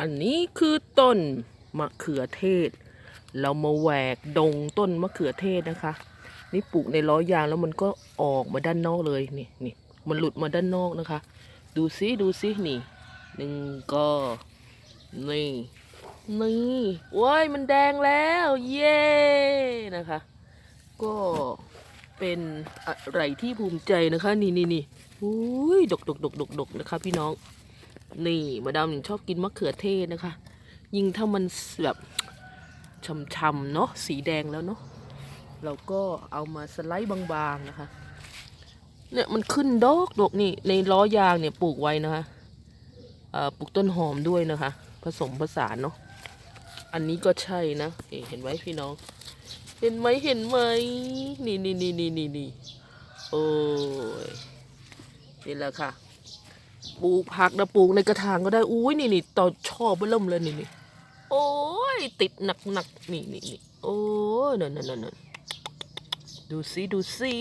อันนี้คือต้นมะเขือเทศ เรามาแหวกดงต้นมะเขือเทศนะคะ นี่ปลูกในล้อยางแล้วมันก็ออกมาด้านนอกเลยนี่นี่มันหลุดมาด้านนอกนะคะ ดูซิดูซินี่หนึ่งก็นี่นี่ว้ายมันแดงแล้ว เย้นะคะ ก็เป็นอะไรที่ภูมิใจนะคะ นี่นี่นี่อุ้ยดกดกดกดกดกนะคะพี่น้อง นี่มาดามหนึ่งชอบกินมะเขือเทศนะคะ ยิ่งถ้ามันแบบช่ำๆเนาะสีแดงแล้วเนาะเราก็เอามาสไลด์บางๆนะคะ เนี่ยมันขึ้นดอกดกนี่ในล้อยางเนี่ยปลูกไว้นะคะปลูกต้นหอมด้วยนะคะ ผสมผสานเนาะอันนี้ก็ใช่นะนี่เห็นไหมพี่น้อง เห็นไหมเห็นไหมนี่นี่นี่นี่นี่นี่โอ้ยนี่แหละค่ะ ปลูกผักนะปลูกในกระถางก็ได้อุ้ยนี่นี่ต่อชอบเบิ่มเลยนี่นี่โอ้ยติดหนักหนักนี่นี่นี่โอ้ยนั่นนั่นนั่นดูสิดูสิ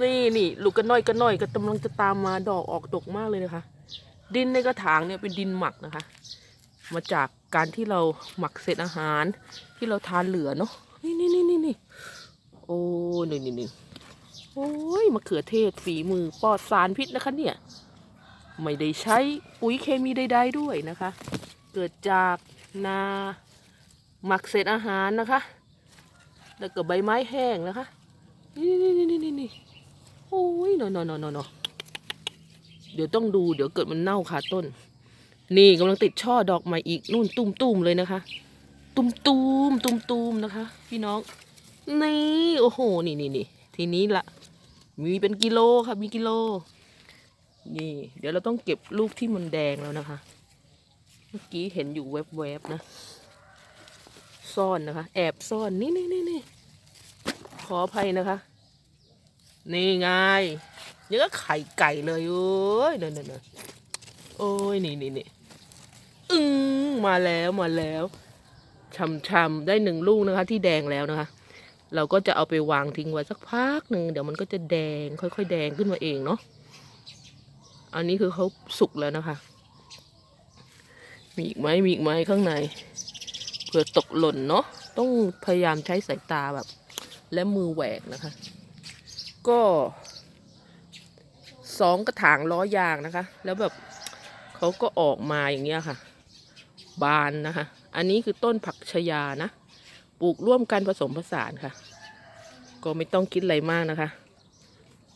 นี่นี่ลูกกระน้อยกระน้อยก็กำลังจะตามมาดอกออกดกมากเลยนะคะ ดินในกระถางเนี่ยเป็นดินหมักนะคะ มาจากการที่เราหมักเศษอาหารที่เราทานเหลือเนาะนี่นี่นี่นี่นี่โอ้ยนี่นี่นี่โอ้ มะเขือเทศฝีมือปลอดสารพิษนะคะเนี่ย ไม่ได้ใช้ปุ๋ยเคมีใดๆด้วยนะคะ เกิดจากนาหมักเศษอาหารนะคะ แล้วก็ใบไม้แห้งนะคะ นี่นี่นี่นี่นี่นี่โอ้ยนอนนอนนอนนเดี๋ยวต้องดูเดี๋ยวเกิดมันเน่าคาต้น นี่กำลังติดช่อดอกใหม่อีกนู่นตุ้มๆเลยนะคะ ตุ้มๆตุ้มๆนะคะ พี่น้อง นี่ โอ้โห นี่นี่นี่ทีนี้ละ มีเป็นกิโลค่ะมีกิโล นี่ เดี๋ยวเราต้องเก็บลูกที่มันแดงแล้วนะคะ เมื่อกี้เห็นอยู่แวบๆนะ ซ่อนนะคะ แอบซ่อนนี่นี่นี่นี่ขออภัยนะคะ นี่ไงยังก็ไข่ไก่เลยโอ้ยเนนั่นยโอ้ยนี่นี่นี่อึ้งมาแล้วมาแล้วช่ำๆได้หนึ่งลูกนะคะ ที่แดงแล้วนะคะ เราก็จะเอาไปวางทิ้งไว้สักพักหนึ่งเดี๋ยวมันก็จะแดงค่อย ๆ แดงขึ้นมาเองเนาะอันนี้คือเขาสุกแล้วนะคะ มีอีกไหมมีอีกไหมข้างในเผื่อตกหล่นเนาะต้องพยายามใช้สายตาแบบ และมือแหวกนะคะ ก็สองกระถางล้อยางนะคะ แล้วแบบเขาก็ออกมาอย่างเงี้ยค่ะ บานนะคะ อันนี้คือต้นผักชยานะ ปลูกร่วมกันผสมผสานค่ะ ก็ไม่ต้องคิดอะไรมากนะคะ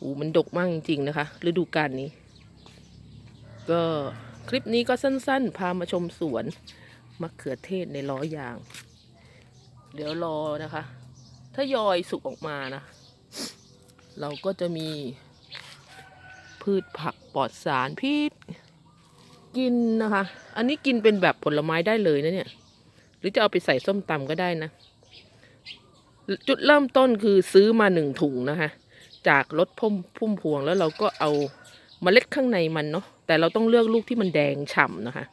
อูมันดกมากจริงๆนะคะ ฤดูกาลนี้ ก็คลิปนี้ก็สั้นๆ พามาชมสวนมะเขือเทศในล้อยาง เดี๋ยวรอนะคะ ถ้ายอยสุกออกมานะ เราก็จะมี พืชผักปลอดสารพิษกินนะคะ อันนี้กินเป็นแบบผลไม้ได้เลยนะเนี่ย หรือจะเอาไปใส่ส้มตำก็ได้นะ จุดเริ่มต้นคือซื้อมาหนึ่งถุงนะคะ จากรถพุ่มพุ่มพวงแล้วเราก็เอาเมล็ดข้างในมันเนาะแต่เราต้องเลือกลูกที่มันแดงฉ่ำนะคะ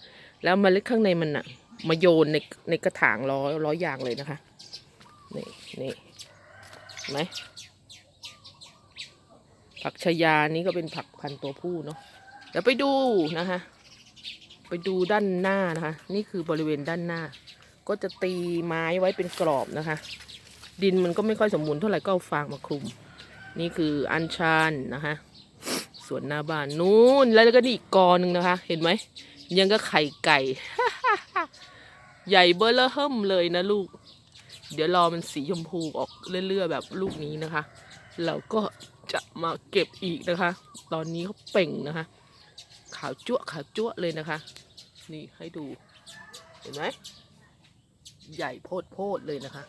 แล้วเมล็ดข้างในมันอะมาโยนในในกระถางล้อล้อยยางเลยนะคะนี่นี่เห็นไหมผักชายานี่ก็เป็นผักพันตัวผู้เนาะเดี๋ยวไปดูนะคะไปดูด้านหน้านะคะ นี่คือบริเวณด้านหน้า ก็จะตีไม้ไว้เป็นกรอบนะคะ ดินมันก็ไม่ค่อยสมบูรณ์เท่าไหร่ก็เอาฟางมาคลุม นี่คืออัญชันนะคะสวนหน้าบ้านนู้นแล้วก็นี่อีกกอหนึ่งนะคะ เห็นไหม ยังก็ไข่ไก่ ใหญ่เบอร์เลอเฮิมเลยนะลูก เดี๋ยวรอมันสีชมพูออกเรื่อยๆแบบลูกนี้นะคะ เราก็จะมาเก็บอีกนะคะ ตอนนี้เขาเป่งนะคะ ขาวจั่วขาวจั่วเลยนะคะ นี่ให้ดู เห็นไหม ใหญ่โพดโพดเลยนะคะ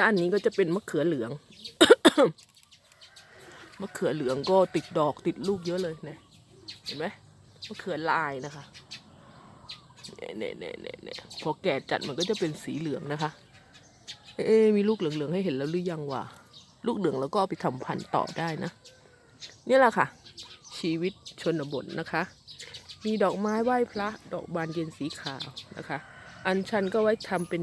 ด้านนี้ก็จะเป็นมะเขือเหลือง มะเขือเหลืองก็ติดดอกติดลูกเยอะเลยเนี่ยเห็นไหมมะเขือลายนะคะเนี่ยเนี่ยเนี่ยเนี่ยพอแก่จัดมันก็จะเป็นสีเหลืองนะคะ เอ๊มีลูกเหลืองๆให้เห็นแล้วหรือยังวะลูกเหลืองแล้วก็เอาไปทำพันธุ์ต่อได้นะนี่แหละค่ะ ชีวิตชนบทนะคะ มีดอกไม้ไหว้พระ ดอกบานเย็นสีขาวนะคะ อันชันก็ไว้ทำเป็น